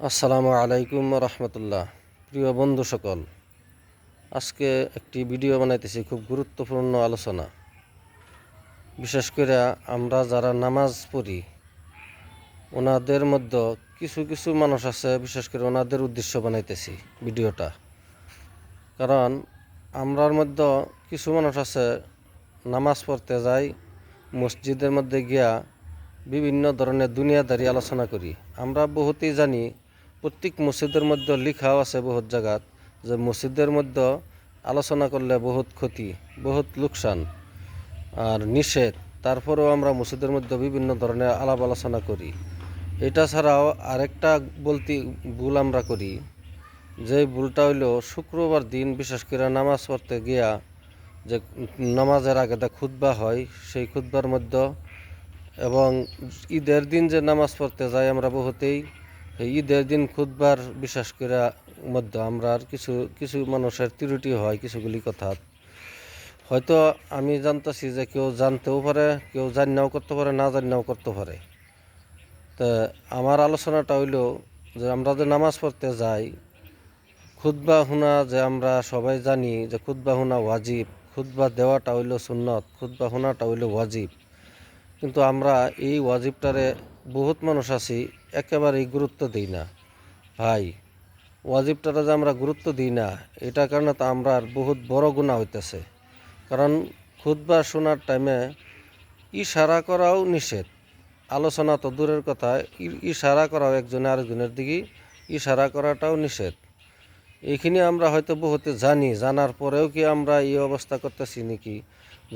আসসালামু আলাইকুম রহমতুল্লাহ। প্রিয় বন্ধু সকল, আজকে একটি ভিডিও বানাইতেছি খুব গুরুত্বপূর্ণ আলোচনা। বিশেষ করে আমরা যারা নামাজ পড়ি, ওনাদের মধ্যে কিছু কিছু মানুষ আছে, বিশেষ করে ওনাদের উদ্দেশ্য বানাইতেছি ভিডিওটা। কারণ আমরার মধ্যে কিছু মানুষ আছে, নামাজ পড়তে যাই, মসজিদের মধ্যে গিয়া বিভিন্ন ধরনের দুনিয়াদারি আলোচনা করি। আমরা বহুতেই জানি প্রত্যেক মসজিদের মধ্যে লেখাও আছে বহুত জায়গাত যে মসজিদের মধ্যে আলোচনা করলে বহুত ক্ষতি, বহুত লোকসান আর নিষেধ। তারপরেও আমরা মসজিদের মধ্যে বিভিন্ন ধরনের আলাপ আলোচনা করি। এটা ছাড়াও আরেকটা বলতে ভুল আমরা করি। যে ভুলটা হইল শুক্রবার দিন বিশেষ করে নামাজ পড়তে গিয়া যে নামাজের আগে দা খুতবা হয়, সেই খুতবার মধ্যে এবং ঈদের দিন যে নামাজ পড়তে যাই আমরা বহুতেই এই ঈদের দিন খুদবার বিশেষ করে মধ্যে আমরা আর কিছু কিছু মানুষের ত্রুটি হয়, কিছুগুলি কথা। হয়তো আমি জানতেছি যে কেউ জানতেও পারে, কেউ জানাও করতে পারে, না জানাও করতে পারে। তা আমার আলোচনাটা হইল যে আমরা যে নামাজ পড়তে যাই, খুতবা হুনা যে আমরা সবাই জানি যে খুতবা হুনা ওয়াজিব, খুতবা দেওয়াটা হইল সুন্নত, খুতবা হুনাটা হইল ওয়াজিব। কিন্তু আমরা এই ওয়াজিবটারে বহুত মানুষ আছি, একেবারেই গুরুত্ব দিই না। ভাই, ওয়াজিবটারে যে আমরা গুরুত্ব দিই না এটা কারণে তো আমরা বহুত বড় গুণা হইতেছে। কারণ খুদবা শোনার টাইমে ইশারা করাও নিষেধ। আলোচনা তো দূরের কথা ইশারা করাও একজনে আরেকজনের দিকে, ইশারা করাটাও নিষেধ। এইখিনি আমরা হয়তো বহুতে জানি, জানার পরেও কি আমরা এই অবস্থা করতেছি নাকি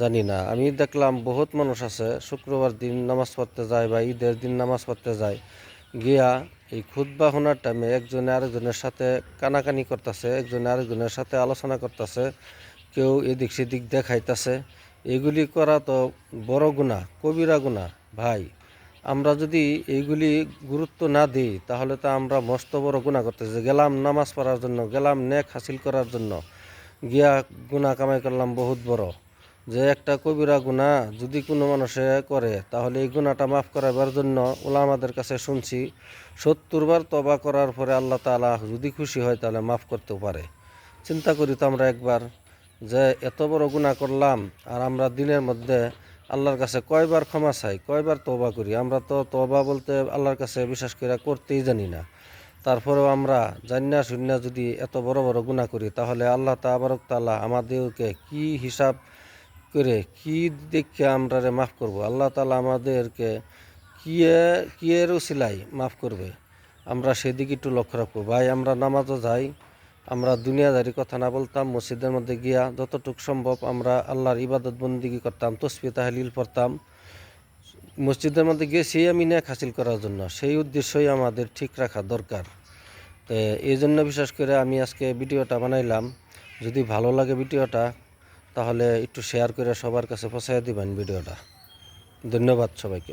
জানি না। আমি দেখলাম বহুত মানুষ আছে, শুক্রবার দিন নামাজ পড়তে যায় বা ঈদের দিন নামাজ পড়তে যায়, গিয়া এই খুদ্া শোনার টাইমে একজনে আরেকজনের সাথে কানাকানি করতেছে, একজনে আরেকজনের সাথে আলোচনা করতেছে, কেউ এদিক সেদিক দেখাইতেছে। এগুলি করা তো বড় গুণা কবিরা গুণা ভাই। আমরা যদি এইগুলি গুরুত্ব না দিই, তাহলে তো আমরা মস্ত বড় গুণা করতেছি। গেলাম নামাজ পড়ার জন্য, গেলাম নেক হাসিল করার জন্য, গিয়া গুণা কামাই করলাম বহুত বড়। যে একটা কবিরা গুণা যদি কোনো মানুষে করে, তাহলে এই গুণাটা মাফ করাবার জন্য ওলামাদের কাছে শুনছি, সত্তর বার তবা করার পরে আল্লাহ তালা যদি খুশি হয়, তাহলে মাফ করতেও পারে। চিন্তা করি তো আমরা একবার যে এত বড় গুণা করলাম, আর আমরা দিনের মধ্যে আল্লাহর কাছে কয়বার ক্ষমা চাই, কয়বার তবা করি? আমরা তো তবা বলতে আল্লাহর কাছে বিশ্বাস করে করতেই জানি না। তারপরেও আমরা জান্না শূন্য যদি এত বড় বড় গুণা করি, তাহলে আল্লাহ তাবারক তালা আমাদেরকে কি হিসাব করে, কি দেখে আমরা রে মাফ করব? আল্লাহ তালা আমাদেরকে কিয়ে, কিয়ের উসিলাই মাফ করবে? আমরা সেদিকে একটু লক্ষ্য রাখব। ভাই, আমরা নামাজও যাই আমরা দুনিয়াদারি কথা না বলতাম, মসজিদের মধ্যে গিয়া যতটুক সম্ভব আমরা আল্লাহর ইবাদত বন্দিগি করতাম তসবি তাহলিল পড়তাম। মসজিদের মধ্যে গিয়ে সেই আমি নেক হাসিল করার জন্য, সেই উদ্দেশ্যই আমাদের ঠিক রাখা দরকার। তো এই জন্য বিশেষ করে আমি আজকে ভিডিওটা বানাইলাম। যদি ভালো লাগে ভিডিওটা, তাহলে একটু শেয়ার করে সবার কাছে পৌঁছায় দিবেন ভিডিওটা। ধন্যবাদ সবাইকে।